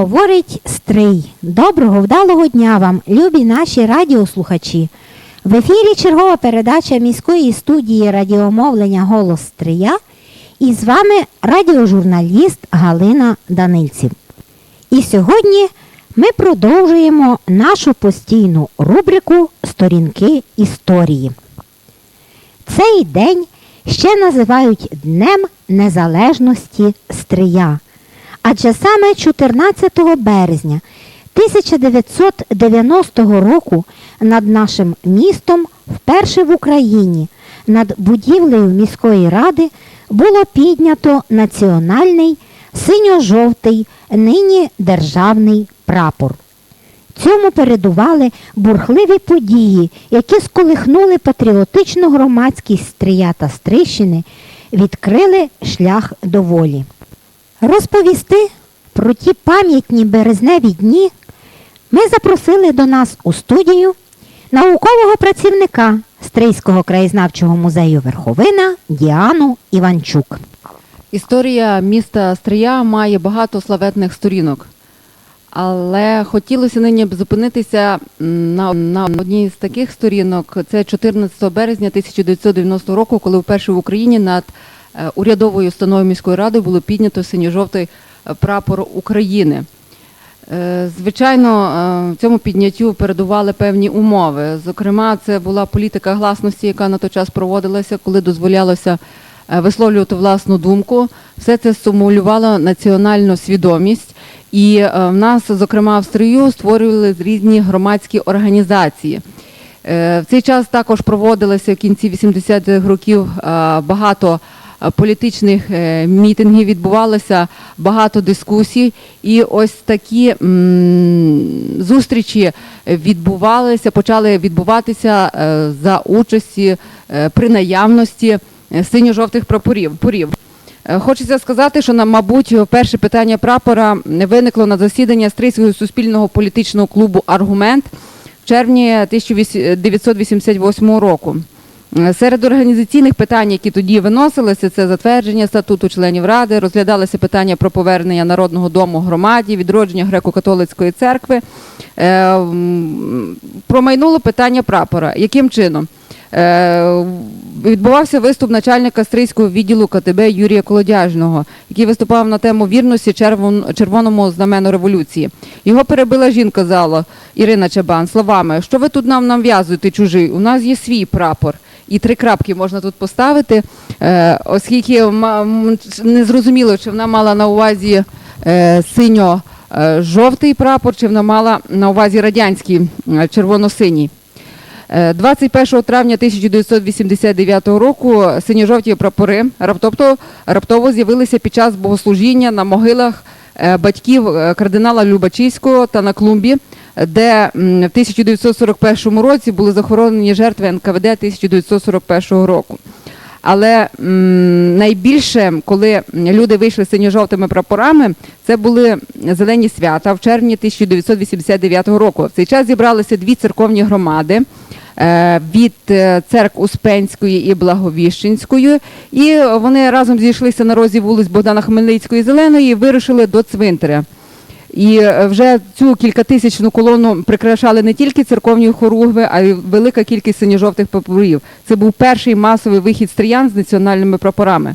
Говорить Стрий. Доброго, вдалого дня вам, любі наші радіослухачі. В ефірі чергова передача міської студії радіомовлення Голос Стрия. І з вами радіожурналіст Галина Данильців. І сьогодні ми продовжуємо нашу постійну рубрику Сторінки історії. Цей день ще називають Днем Незалежності Стрия. Адже саме 14 березня 1990 року над нашим містом вперше в Україні над будівлею міської ради було піднято національний синьо-жовтий нині державний прапор. Цьому передували бурхливі події, які сколихнули патріотичну громадськість Стрия та Стрищини, відкрили шлях до волі. Розповісти про ті пам'ятні березневі дні ми запросили до нас у студію наукового працівника Стрийського краєзнавчого музею Верховина Діану Іванчук. Історія міста Стрия має багато славетних сторінок. Але хотілося нині б зупинитися на, на одній з таких сторінок. Це 14 березня 1990 року, коли вперше в Україні над урядовою установою міської ради було піднято синьо-жовтий е, прапор України. Е, Звичайно, е, цьому підняттю передували певні умови. Зокрема, це була політика гласності, яка на той час проводилася, коли дозволялося е, висловлювати власну думку. Все це стимулювало національну свідомість. І е, в нас, зокрема, в Стрию створювали різні громадські організації. Е, В цей час також проводилося в кінці 80-х років е, багато е, політичних е, мітингів, відбувалося багато дискусій. І ось такі зустрічі відбувалися, почали відбуватися е, за участі е, при наявності е, синьо-жовтих прапорів. порів. Е, Хочеться сказати, що, мабуть, перше питання прапора виникло на засідання Стрийського суспільного політичного клубу Аргумент в червні 1988 року. Е, Серед організаційних питань, які тоді виносилися, це затвердження статуту членів ради, розглядалося питання про повернення народного дому громаді, відродження греко-католицької церкви. Е, Промайнуло питання прапора. Яким чином? Е, Відбувався виступ начальника стрийського відділу КТБ Юрія Колодяжного, який виступав на тему вірності червон- червоному знамену революції. Його перебила жінка зала Ірина Чабан словами: що ви тут нам нав'язуєте чужий? У нас є свій прапор. І три крапки можна тут поставити, е, оскільки не зрозуміло, чи вона мала на увазі е, синьо-жовтий прапор, чи вона мала на увазі радянський е, червоно-синій. Е, 21 травня 1989 року синьо-жовті прапори раптово, раптово з'явилися під час богослужіння на могилах е, батьків е, кардинала Любачівського та на клумбі, де в 1941 році були захоронені жертви НКВД 1941 року. Але найбільше, коли люди вийшли синьо-жовтими прапорами, це були зелені свята в червні 1989 року. В цей час зібралися дві церковні громади е, від е, церкв Успенської і Благовіщенської, і вони разом зійшлися на розі вулиць Богдана Хмельницької Зеленої і вирушили до цвинтаря. І е, вже цю кількатисячну колону прикрашали не тільки церковні хоругви, а й велика кількість синьо-жовтих прапорів. Це був перший масовий вихід стріян з національними прапорами.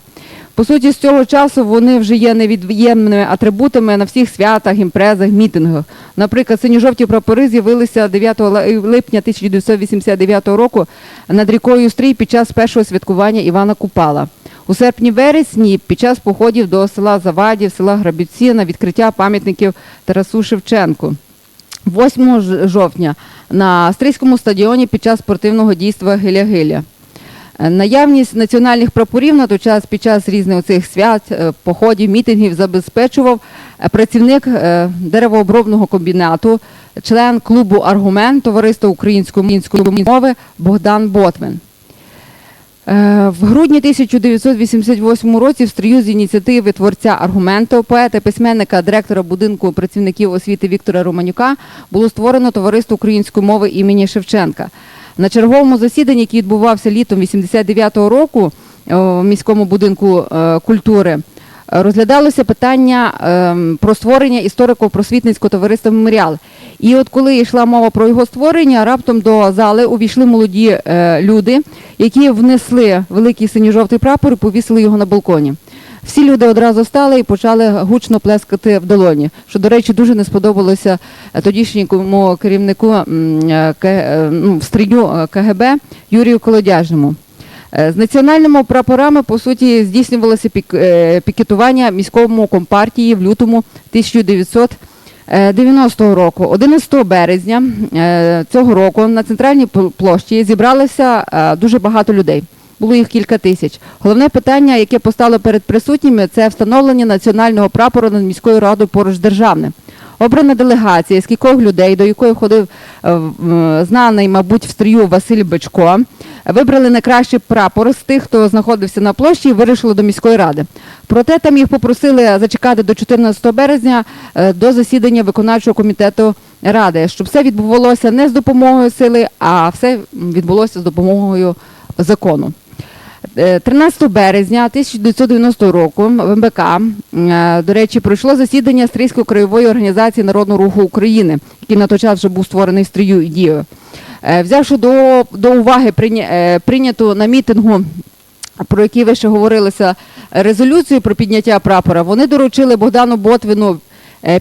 По суті, з цього часу вони вже є невід'ємними атрибутами на всіх святах, імпрезах, мітингах. Наприклад, синьо-жовті прапори з'явилися 9 липня 1989 року над рікою Стрій під час першого святкування Івана Купала. У серпні-вересні під час походів до села Завадів, села Грабівці на відкриття пам'ятників Тарасу Шевченку. 8 жовтня на Стрийському стадіоні під час спортивного дійства Гиля-Гиля. Е, Наявність національних прапорів на той час під час різних цих свят, е, походів, мітингів забезпечував е, працівник деревообробного комбінату, член клубу Аргумент товариства української мови Богдан Ботвин. Е, В грудні 1988 році в стрію з ініціативи творця аргументу, поета, письменника, директора будинку працівників освіти Віктора Романюка було створено товариство української мови імені Шевченка. На черговому засіданні, який відбувався літом 89-го року е, в міському будинку е, культури, е, розглядалося питання про створення історико-просвітницького товариства Меморіал. І от коли йшла мова про його створення, раптом до зали увійшли молоді люди, які внесли великий синьо-жовтий прапор і повісили його на балконі. Всі люди одразу встали і почали гучно плескати в долоні, що, до речі, дуже не сподобалося е, тодішньому керівнику е, е, ну, е, КГБ Юрію Колодяжному. З національними прапорами, по суті, здійснювалося пік, пікетування міському компартії в лютому 1990 року. 11 березня цього року на центральній пл- площі зібралося дуже багато людей. Було їх кілька тисяч. Головне питання, яке постало перед присутніми, це встановлення національного прапору над міською радою поруч державним. Обрана делегація з кількох людей, до якої входив е, знаний, мабуть, в стрію Василь Бичко. Вибрали найкращий прапор з тих, хто знаходився на площі, і вирішили до міської ради. Проте там їх попросили зачекати до 14 березня е, до засідання виконавчого комітету ради, щоб все відбувалося не з допомогою сили, а все відбулося з допомогою закону. Е, 13 березня 1990 року в МБК, е, до речі, пройшло засідання Стрийської краєвої організації Народного руху України, який на той час вже був створений стрію і дією. Е, Взявши до, до уваги прийня- е, прийняту на мітингу, про який ви ще говорилося, резолюцію про підняття прапора, вони доручили Богдану Ботвіну е,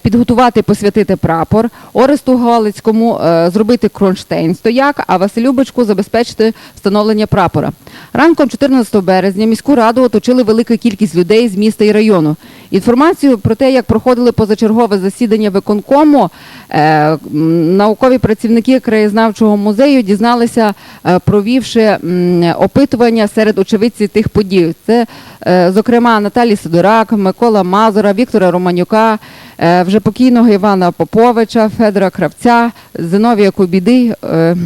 підготувати, посвятити прапор, Оресту Галицькому е, зробити кронштейн стояк, а Василю Бичку забезпечити встановлення прапора. Ранком 14 березня міську раду оточили велика кількість людей з міста і району. Інформацію про те, як проходили позачергове засідання виконкому, е, наукові працівники краєзнавчого музею дізналися, е, провівши опитування серед очевидців тих подій. Це, е, зокрема, Наталі Сидорак, Микола Мазура, Віктора Романюка, е, вже покійного Івана Поповича, Федора Кравця, Зиновія Кобіди е,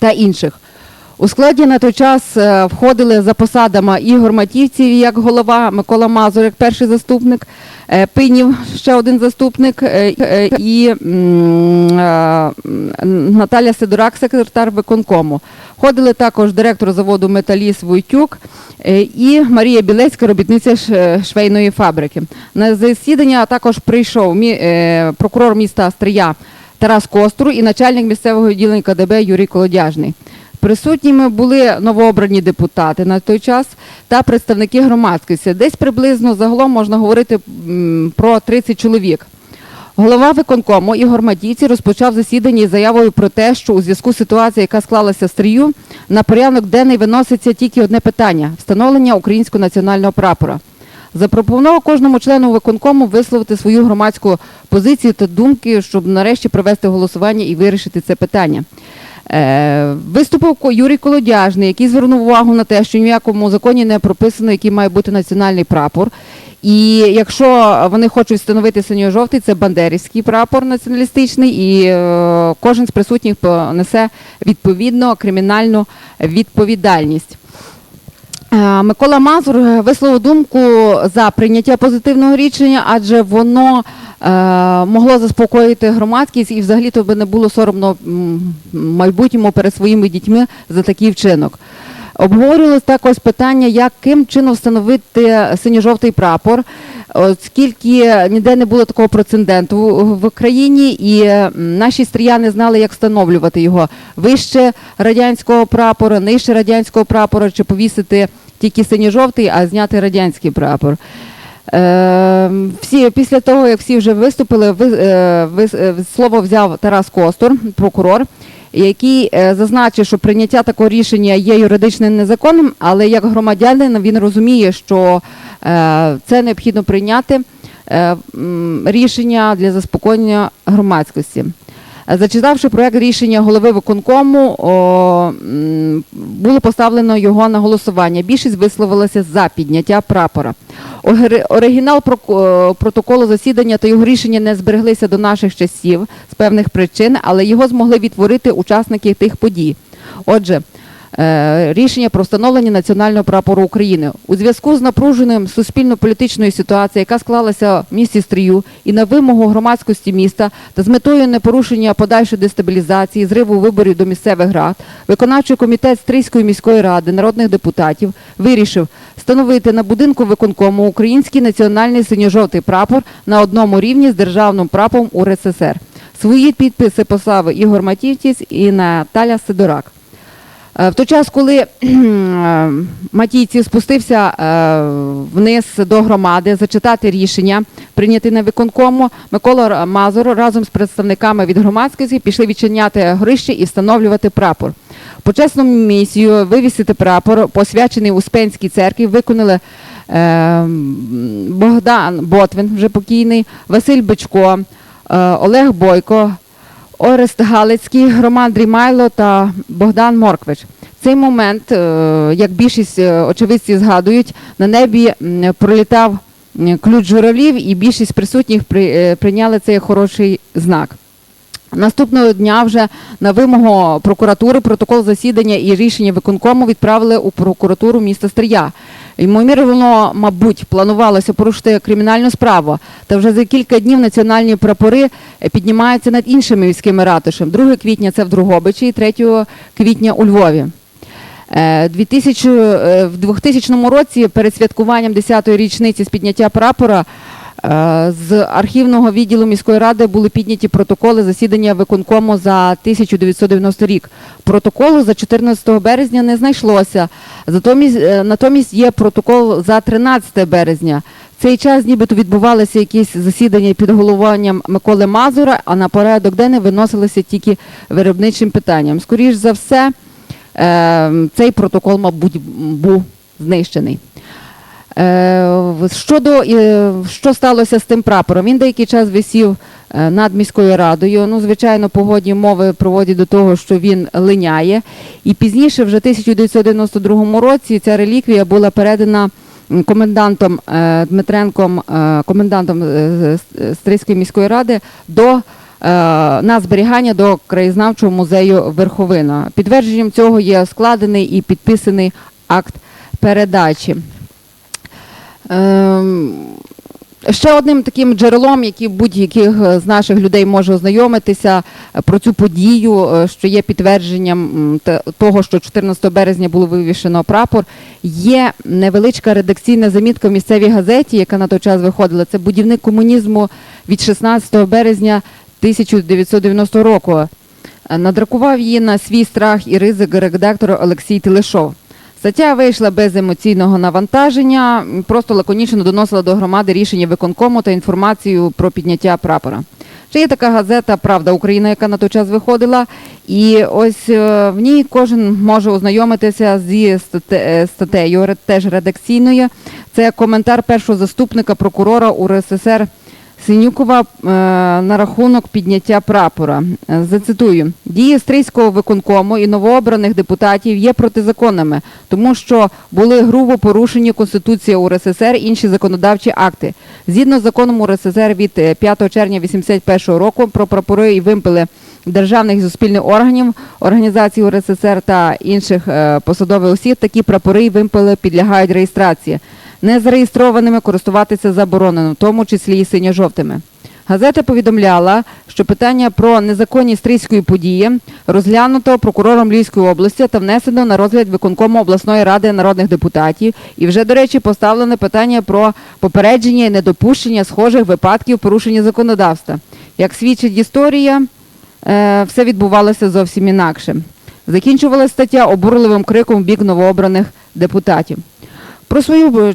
та інших. У складі на той час е, входили за посадами Ігор Матівців як голова, Микола Мазур як перший заступник, е, Пинів ще один заступник е, е, і е, Наталя Сидорак, секретар виконкому. Входили також директор заводу Металіс Войтюк е, і Марія Білецька, робітниця швейної фабрики. На засідання також прийшов е, прокурор міста Стрия Тарас Костру і начальник місцевого відділення КДБ Юрій Колодяжний. Присутніми були новообрані депутати на той час та представники громадськості. Десь приблизно загалом можна говорити про 30 чоловік. Голова виконкому Ігор Матійці розпочав засідання із заявою про те, що у зв'язку з ситуацією, яка склалася в стрію, на порядок денний виноситься тільки одне питання встановлення українського національного прапора. Запропонував кожному члену виконкому висловити свою громадську позицію та думки, щоб нарешті провести голосування і вирішити це питання. Е, Виступив Юрій Колодяжний, який звернув увагу на те, що ні в якому законі не прописано, який має бути національний прапор. І якщо вони хочуть встановити синьо-жовтий, це бандерівський прапор націоналістичний, і е, кожен з присутніх понесе відповідно кримінальну відповідальність. Е, Микола Мазур висловив думку за прийняття позитивного рішення, адже воно е, могло заспокоїти громадськість і взагалі то би не було соромно майбутньому перед своїми дітьми за такий вчинок. Обговорювалось також питання, яким чином встановити синьо-жовтий прапор, оскільки ніде не було такого прецеденту в- країні, і наші стріяни знали, як встановлювати його вище радянського прапора, нижче радянського прапора, чи повісити тільки синьо-жовтий, а зняти радянський прапор. Е, всі, після того, як всі вже виступили, ви, е, е, слово взяв Тарас Костур, прокурор, який е, зазначив, що прийняття такого рішення є юридичним незаконним, але як громадянин він розуміє, що е, це необхідно прийняти е, рішення для заспокоєння громадськості. Зачитавши проект рішення голови виконкому, о, було поставлено його на голосування. Більшість висловилася за підняття прапора. Оригінал протоколу засідання та його рішення не збереглися до наших часів з певних причин, але його змогли відтворити учасники тих подій. Отже, рішення про встановлення національного прапору України у зв'язку з напруженим суспільно-політичною ситуацією, яка склалася в місті Стрию, і на вимогу громадськості міста та з метою непорушення подальшої дестабілізації, зриву виборів до місцевих рад, виконавчий комітет Стрийської міської ради народних депутатів вирішив встановити на будинку виконкому український національний синьо-жовтий прапор на одному рівні з державним прапором УРССР. Свої підписи поставив Ігор Матівтіс і Наталя Сидорак. Е, В той час, коли е, Матійці спустився е, вниз до громади зачитати рішення, прийняти на виконкому, Микола Мазур разом з представниками від громадськості пішли відчиняти горище і встановлювати прапор. Почесну місію вивісити прапор, посвячений Успенській церкві, виконали Богдан Ботвин, вже покійний, Василь Бичко, Олег Бойко, Орест Галицький, Роман Дрімайло та Богдан Морквич. В цей момент, е, як більшість е, очевидців згадують, на небі пролітав ключ журавлів, і більшість присутніх е, прийняли цей хороший знак. Наступного дня вже на вимогу прокуратури протокол засідання і рішення виконкому відправили у прокуратуру міста Стрия. Ймовірно, мабуть, планувалося порушити кримінальну справу. Та вже за кілька днів національні прапори е, піднімаються над іншими міськими ратушами. 2 квітня це в Другобичі, і 3 квітня у Львові. Е, 2000, е, В 2000 році перед святкуванням 10-ї річниці з підняття прапора е, з архівного відділу міської ради були підняті протоколи засідання виконкому за 1990 рік. Протоколу за 14 березня не знайшлося. Затомість, е, натомість є протокол за 13 березня. В цей час нібито відбувалися якісь засідання під головуванням Миколи Мазура, а на порядок денний виносилися тільки виробничим питанням. Скоріш за все, е, цей протокол, мабуть, був знищений. Е, Щодо е, що сталося з тим прапором? Він деякий час висів е, над міською радою. Ну, звичайно, погодні умови проводять до того, що він линяє. І пізніше, вже в 1992 році, ця реліквія була передана комендантом Дмитренком, комендантом Стрийської міської ради до на зберігання до краєзнавчого музею Верховина. Підтвердженням цього є складений і підписаний акт передачі. Ем, Ще одним таким джерелом, який будь-яких е, з наших людей може ознайомитися е, про цю подію, е, що є підтвердженням того, що 14 березня було вивішено прапор, є невеличка редакційна замітка в місцевій газеті, яка на той час виходила. Це будівник комунізму від 16 березня 1990 року. Надрукував її на свій страх і ризик редактор Олексій Телешов. Стаття вийшла без емоційного навантаження, просто лаконічно доносила до громади рішення виконкому та інформацію про підняття прапора. Ще є така газета Правда Україна, яка на той час виходила, і ось е, в ній кожен може ознайомитися зі е, статтею, теж редакційною. Це коментар першого заступника прокурора УРССР Синюкова е, на рахунок підняття прапора. Е, Зацитую: дії стрийського виконкому і новообраних депутатів є протизаконними, тому що були грубо порушені Конституція УРССР і інші законодавчі акти. Згідно з законом УРССР від е, 5 червня 1981 року про прапори і вимпели державних і суспільних органів, організацій УРССР та інших е, посадових осіб, такі прапори і вимпели підлягають реєстрації. Незареєстрованими користуватися заборонено, в тому числі і синьо-жовтими. Газета повідомляла, що питання про незаконність стрийської події розглянуто прокурором Львівської області та внесено на розгляд виконкому обласної ради народних депутатів. І вже, до речі, поставлене питання про попередження і недопущення схожих випадків порушення законодавства. Як свідчить історія, е, все відбувалося зовсім інакше. Закінчувалася стаття обурливим криком в бік новообраних депутатів. Про свою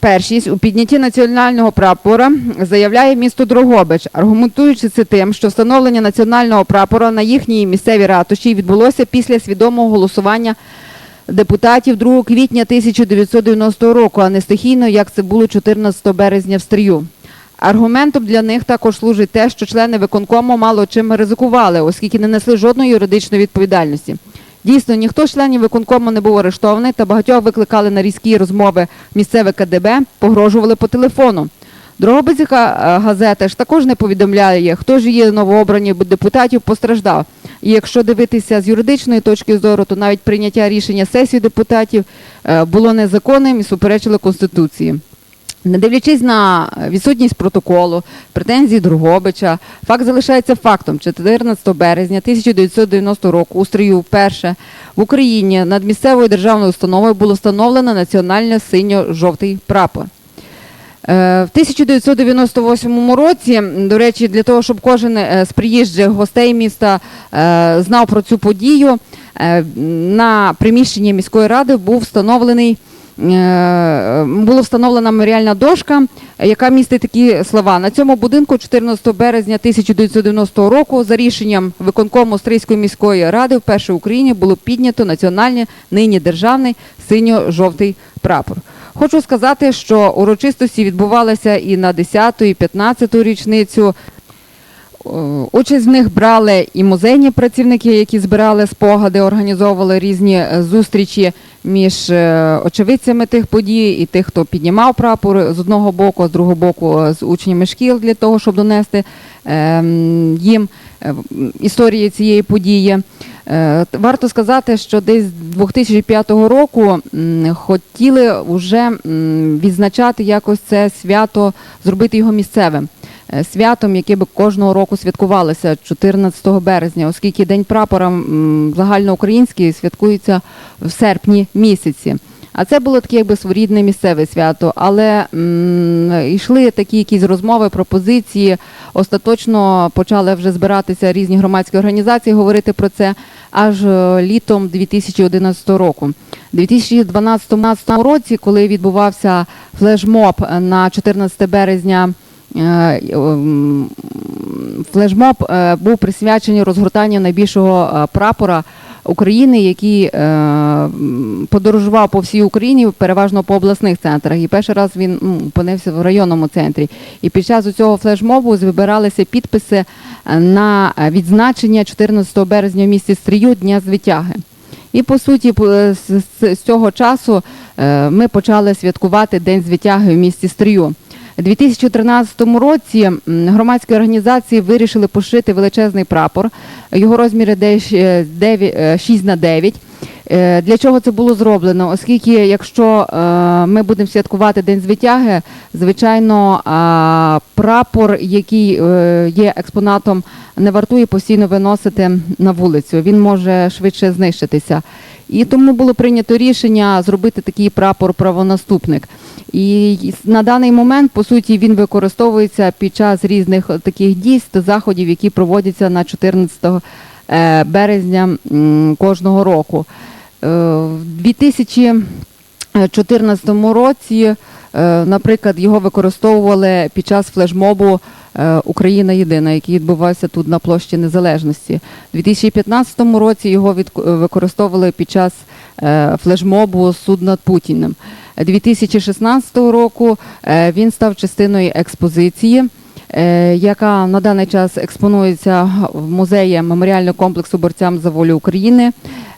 першість у піднятті національного прапора заявляє місто Дрогобич, аргументуючи це тим, що встановлення національного прапора на їхній місцевій ратуші відбулося після свідомого голосування депутатів 2 квітня 1990 року, а не стихійно, як це було 14 березня в Стрию. Аргументом для них також служить те, що члени виконкому мало чим ризикували, оскільки не несли жодної юридичної відповідальності. Дійсно, ніхто з членів виконкому не був арештований, та багатьох викликали на різкі розмови місцеве КДБ, погрожували по телефону. Дрогобицька е, газета ж також не повідомляє, хто ж є новообрані депутатів постраждав. І якщо дивитися з юридичної точки зору, то навіть прийняття рішення сесії депутатів е, було незаконним і суперечило Конституції. Не дивлячись на відсутність протоколу, претензії Другобича, факт залишається фактом. 14 березня 1990 року у стрію вперше в Україні над місцевою державною установою було встановлено національно синьо-жовтий прапор. Е, В 1998 році, до речі, для того, щоб кожен е, з приїжджих гостей міста е, знав про цю подію, на приміщенні міської ради був встановлений. Е, Була встановлена меморіальна дошка, яка містить такі слова. На цьому будинку 14 березня 1990 року за рішенням виконкому Стрийської міської ради вперше в Україні було піднято національний, нині державний синьо-жовтий прапор. Хочу сказати, що урочистості відбувалися і на 10 і 15 річницю. Е, Участь в них брали і музейні працівники, які збирали спогади, організовували різні е, зустрічі між е, очевидцями тих подій і тих, хто піднімав прапор з одного боку, з другого боку е, з учнями шкіл для того, щоб донести ем, їм е, м, історії цієї події. Варто сказати, що десь з 2005 року хотіли вже відзначати якось це свято, зробити його місцевим. Е, Святом, яке би кожного року святкувалося 14 березня, оскільки День прапора загальноукраїнський святкується в серпні місяці. А це було таке якби своєрідне місцеве свято. Але йшли такі якісь розмови, пропозиції. Остаточно почали вже збиратися різні громадські організації, говорити про це аж е, літом 2011 року. У 2012 році, коли відбувався флешмоб на 14 березня. Е, Флешмоб е, був присвячений розгортанню найбільшого е, прапора України, який подорожував по всій Україні, переважно по обласних центрах. І перший раз він опинився в районному центрі. І під час цього флешмобу вибиралися підписи на відзначення 14 березня в місті Стрію Дня звитяги. І по суті, з, цього часу ми почали святкувати День звитяги в місті Стрію. У 2013 році громадські організації вирішили пошити величезний прапор. Його розміри десь е, 9, е, 6 на 9. Е, Для чого це було зроблено? Оскільки, якщо е, ми будемо святкувати День звитяги, звичайно, прапор, який е, є експонатом, не вартує постійно виносити на вулицю. Він може швидше знищитися. І тому було прийнято рішення зробити такий прапор правонаступник. І на даний момент, по суті, він використовується під час різних таких дійств, заходів, які проводяться на 14 е, березня кожного року. Е, В 2014 році, е, наприклад, його використовували під час флешмобу е, Україна єдина, який відбувався тут на площі Незалежності. У 2015 році його використовували під час флешмобу Суд над Путіним. 2016 року він став частиною експозиції, яка на даний час експонується в музеї меморіального комплексу борцям за волю України.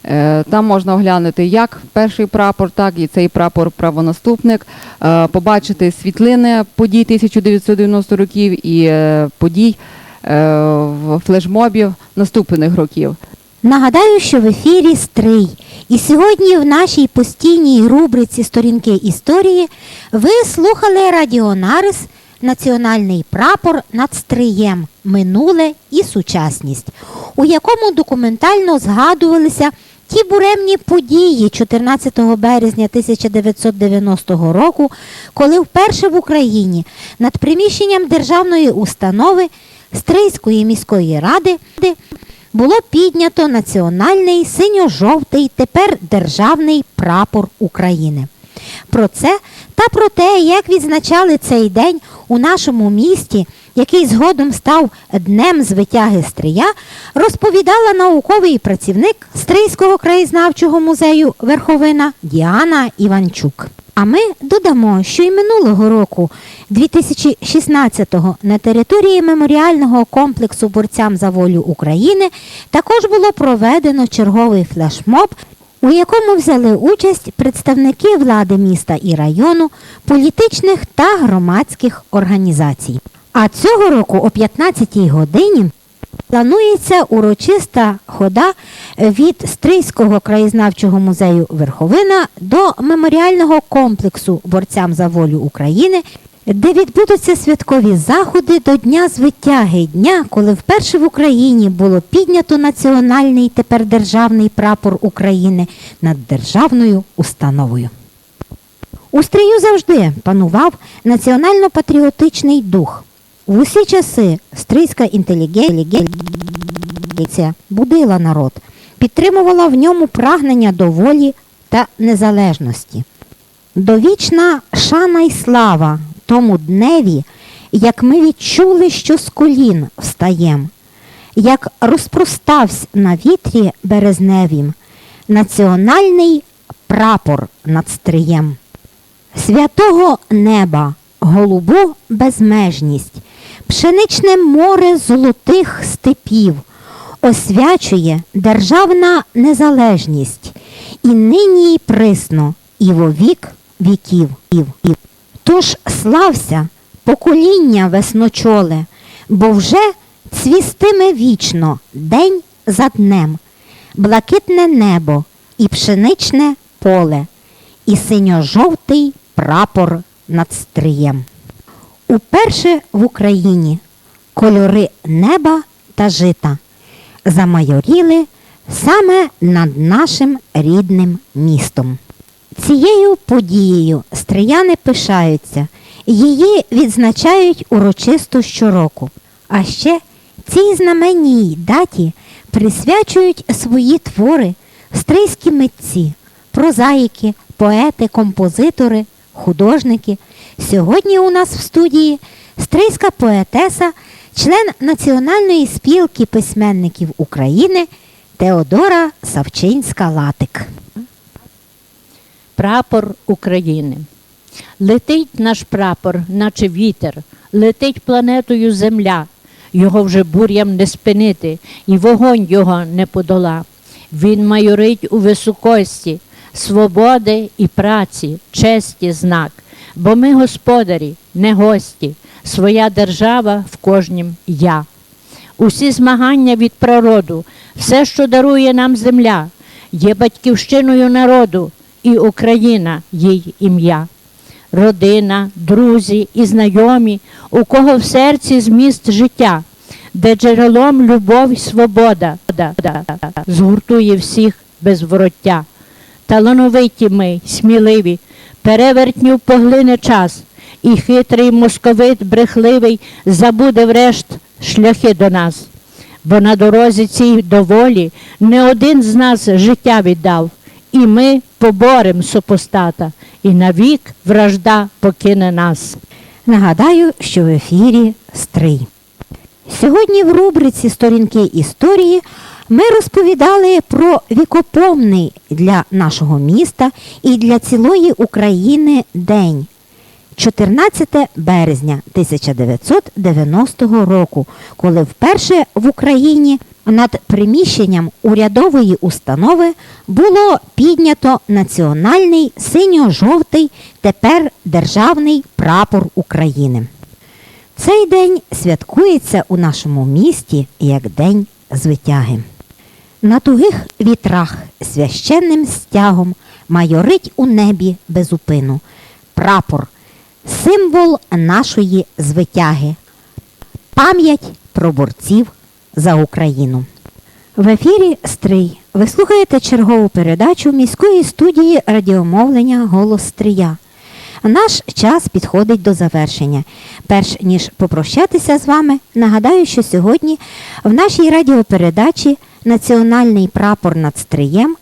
Е, Там можна оглянути як перший прапор, так і цей прапор правонаступник, е, побачити світлини подій 1990 років і е, подій е, флешмобів наступних років. Нагадаю, що в ефірі Стрий. І сьогодні в нашій постійній рубриці Сторінки історії ви слухали Радіонарис Національний прапор над Стриєм Минуле і сучасність, у якому документально згадувалися ті буремні події 14 березня 1990 року, коли вперше в Україні над приміщенням державної установи Стрийської міської ради було піднято національний синьо-жовтий, тепер державний прапор України. Про це та про те, як відзначали цей день у нашому місті, який згодом став Днем звитяги Стрия, розповідала науковий працівник Стрийського краєзнавчого музею Верховина Діана Іванчук. А ми додамо, що й минулого року, 2016-го, на території меморіального комплексу борцям за волю України також було проведено черговий флешмоб у якому взяли участь представники влади міста і району, політичних та громадських організацій. А цього року о 15-й годині планується урочиста хода від Стрийського краєзнавчого музею Верховина до меморіального комплексу борцям за волю України, де відбудуться святкові заходи до Дня звитяги, дня, коли вперше в Україні було піднято національний тепер державний прапор України над державною установою. У стрію завжди панував національно-патріотичний дух. В усі часи стрийська інтелігенція будила народ, підтримувала в ньому прагнення до волі та незалежності. Довічна шана й слава тому дневі, як ми відчули, що з колін встаєм, як розпростався на вітрі березневім національний прапор над стриєм. Святого неба, голубу безмежність, пшеничне море золотих степів, освячує державна незалежність, і нині й присно, і вовік віків. Тож слався покоління весночоле, бо вже цвістиме вічно день за днем, блакитне небо і пшеничне поле, і синьо-жовтий прапор над стриєм. Уперше в Україні кольори неба та жита замайоріли саме над нашим рідним містом. Цією подією стрияни пишаються, її відзначають урочисто щороку. А ще цій знаменній даті присвячують свої твори стрийські митці, прозаїки, поети, композитори, художники. Сьогодні у нас в студії стрийська поетеса, член Національної спілки письменників України Теодора Савчинська-Латик. Прапор України. Летить наш прапор, наче вітер, летить планетою Земля. Його вже бур'ям не спинити, і вогонь його не подола. Він майорить у високості, свободи і праці, честі знак. Бо ми господарі, не гості, своя держава в кожнім я. Усі змагання від природу, все, що дарує нам земля, є батьківщиною народу, і Україна їй ім'я. Родина, друзі і знайомі, у кого в серці зміст життя, де джерелом любов й свобода да, да, да, згуртує всіх без вороття. Талановиті ми, сміливі, перевертнів поглине час, і хитрий московит брехливий забуде врешт шляхи до нас. Бо на дорозі цій доволі не один з нас життя віддав, і ми поборем супостата, і навік вражда покине нас. Нагадаю, що в ефірі Стрий. Сьогодні в рубриці Сторінки історії ми розповідали про вікопомний для нашого міста і для цілої України день. 14 березня 1990 року, коли вперше в Україні над приміщенням урядової установи було піднято національний синьо-жовтий тепер державний прапор України. Цей день святкується у нашому місті як День звитяги. На тугих вітрах священним стягом майорить у небі безупину прапор, символ нашої звитяги, пам'ять про борців за Україну. В ефірі Стрий. Ви слухаєте чергову передачу міської студії радіомовлення Голос Стрия. Наш час підходить до завершення. Перш ніж попрощатися з вами, нагадаю, що сьогодні в нашій радіопередачі Національний прапор над Стриєм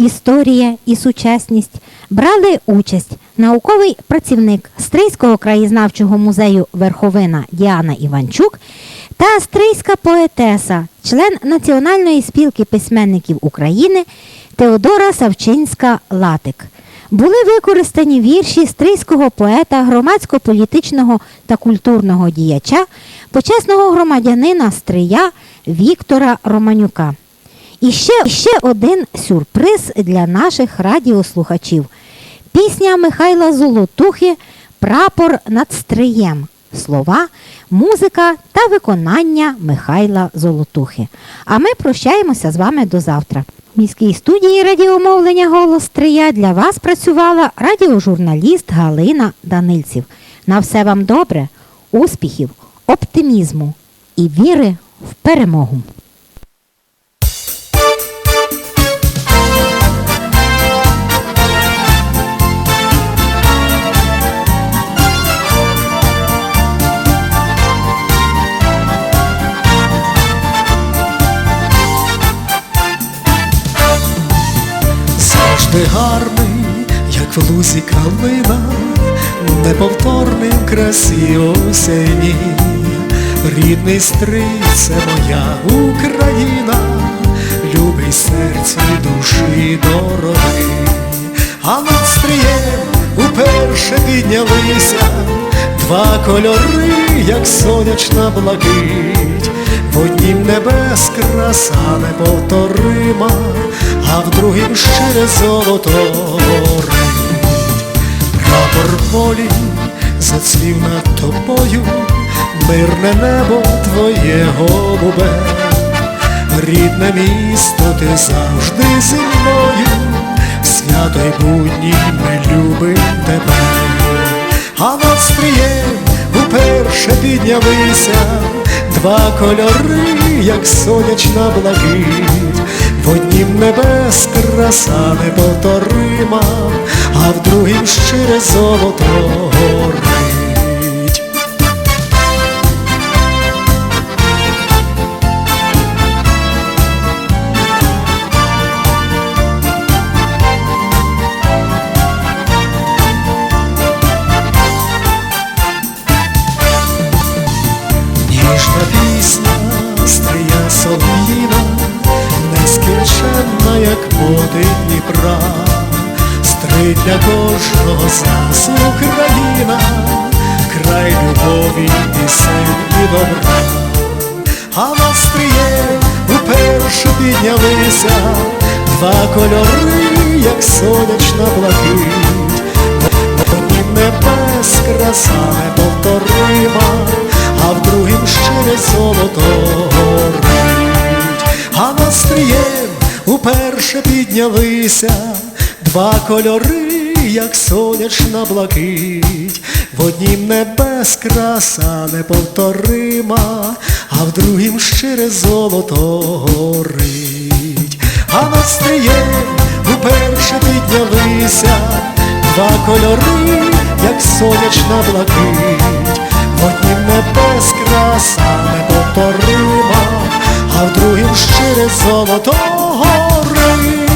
Історія і сучасність брали участь науковий працівник Стрийського краєзнавчого музею Верховина Діана Іванчук та стрийська поетеса, член Національної спілки письменників України Теодора Савчинська Латик. Були використані вірші стрийського поета, громадсько-політичного та культурного діяча, почесного громадянина Стрия Віктора Романюка. І ще, ще один сюрприз для наших радіослухачів. Пісня Михайла Золотухи Прапор над стриєм. Слова, музика та виконання Михайла Золотухи. А ми прощаємося з вами до завтра. В міській студії радіомовлення Голос Стрия для вас працювала радіожурналіст Галина Данильців. На все вам добре, успіхів, оптимізму і віри в перемогу. Завжди гарний, як в лузі калина, неповторний в красі осені. Рідний стрий це моя Україна, любий серці душі дорогий. А над стрієм уперше піднялися два кольори, як сонячна блакить. В однім небес краса неповторима, а в другім щире золото горить. Прапор полі зацвів над тобою, мирне небо твоє голубе, рідне місто, ти завжди зі мною, свято й будні ми любим тебе, а над стрієм уперше піднялися два кольори, як сонячна блакить, в однім небес краса неповторима, а в другім щире золото горить. Для кожного з нас Україна, край любові, пісень і добра. А над стрієм уперше піднялися два кольори, як сонячна блакить. Однім небес краса неповторима, а в другім щире золото горить. А над стрієм уперше піднялися два кольори, як сонячна блакить. В однім небес краса неповторима, а в другім щире золото горить. А над стрієм уперше піднялися два кольори, як сонячна блакить, в однім небес краса неповторима, а в другім щире золото горить.